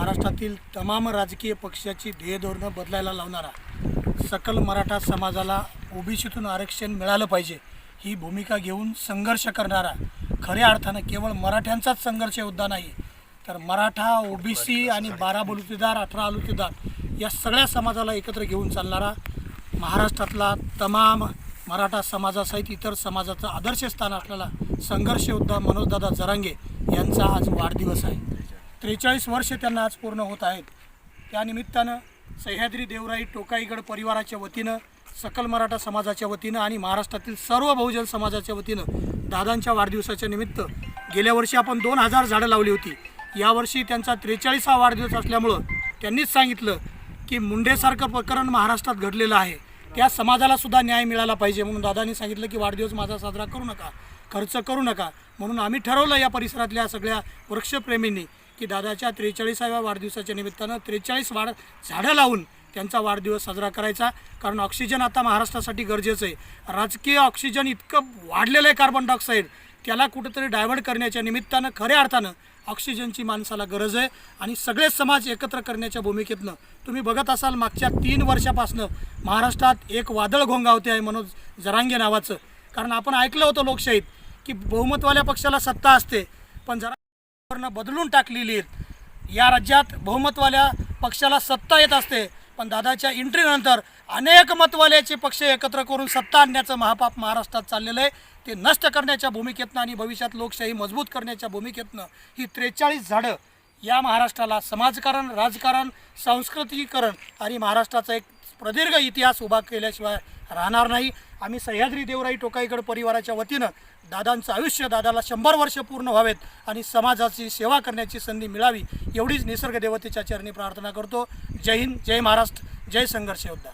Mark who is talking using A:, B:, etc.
A: महाराष्ट्रातील तमाम राजकीय पक्षाची ध्येय धोरणं बदलायला लावणारा सकल मराठा समाजाला ओबीसीतून आरक्षण मिळालं पाहिजे ही भूमिका घेऊन संघर्ष करणारा खऱ्या अर्थानं केवळ मराठ्यांचाच संघर्ष योद्धा नाही तर मराठा ओबीसी आणि बारा बलुतेदार अठरा अलुतेदार या सगळ्या समाजाला एकत्र घेऊन चालणारा महाराष्ट्रातला तमाम मराठा समाजासहित इतर समाजाचं आदर्श स्थान असलेला संघर्ष योद्धा मनोजदादा जरांगे यांचा आज वाढदिवस आहे. त्रेचाळीस वर्ष त्यांना आज पूर्ण होत आहेत. त्यानिमित्तानं सह्याद्री देवराई टोकाईगड परिवाराच्या वतीनं सकल मराठा समाजाच्या वतीनं आणि महाराष्ट्रातील सर्व बहुजन समाजाच्या वतीनं दादांच्या वाढदिवसाच्या निमित्त गेल्या वर्षी आपण दोन हजार झाडं लावली होती. यावर्षी त्यांचा त्रेचाळीसा वाढदिवस असल्यामुळं त्यांनीच सांगितलं की मुंडेसारखं प्रकरण महाराष्ट्रात घडलेलं आहे. त्या समाजाला सुद्धा न्याय मिळाला पाहिजे म्हणून दादांनी सांगितलं की वाढदिवस माझा साजरा करू नका खर्च करू नका म्हणून आम्ही ठरवलं या परिसरातल्या सगळ्या वृक्षप्रेमींनी की दादाच्या त्रेचाळीसाव्या वाढदिवसाच्या निमित्तानं त्रेचाळीस वाढ झाडं लावून त्यांचा वाढदिवस साजरा करायचा. कारण ऑक्सिजन आता महाराष्ट्रासाठी गरजेचं आहे. राजकीय ऑक्सिजन इतकं वाढलेलं आहे कार्बन डायऑक्साईड त्याला कुठंतरी डायव्हर्ट करण्याच्या निमित्तानं खऱ्या अर्थानं ऑक्सिजनची माणसाला गरज आहे. आणि सगळे समाज एकत्र करण्याच्या भूमिकेतनं तुम्ही बघत असाल मागच्या तीन वर्षापासनं महाराष्ट्रात एक वादळ घोंगावते आहे मनोज जरांगे नावाचं. कारण आपण ऐकलं होतं लोकशाहीत की बहुमतवाल्या पक्षाला सत्ता असते पण जरा बदलून टाकलेली आहेत. या राज्यात बहुमतवाल्या पक्षाला सत्ता येत असते पण दादाच्या एंट्रीनंतर अनेक मतवाल्याचे पक्ष एकत्र करून सत्ता आणण्याचं महापाप महाराष्ट्रात चाललेलं आहे. ते नष्ट करण्याच्या भूमिकेतनं आणि भविष्यात लोकशाही मजबूत करण्याच्या भूमिकेतनं ही त्रेचाळीस झाडं या महाराष्ट्राला समाजकारण राजकारण सांस्कृतिकीकरण आणि महाराष्ट्राचा एक प्रदीर्घ इतिहास उभा केल्याशिवाय राहणार नाही. आम्ही सह्याद्री देवराई टोकाईगड परिवाराच्या वतीनं दादांचं आयुष्य दादाला शंभर वर्ष पूर्ण व्हावेत आणि समाजाची सेवा करण्याची संधी मिळावी एवढीच निसर्ग देवतेच्या चरणी प्रार्थना करतो. जय हिंद जय महाराष्ट्र जय संघर्ष योद्धा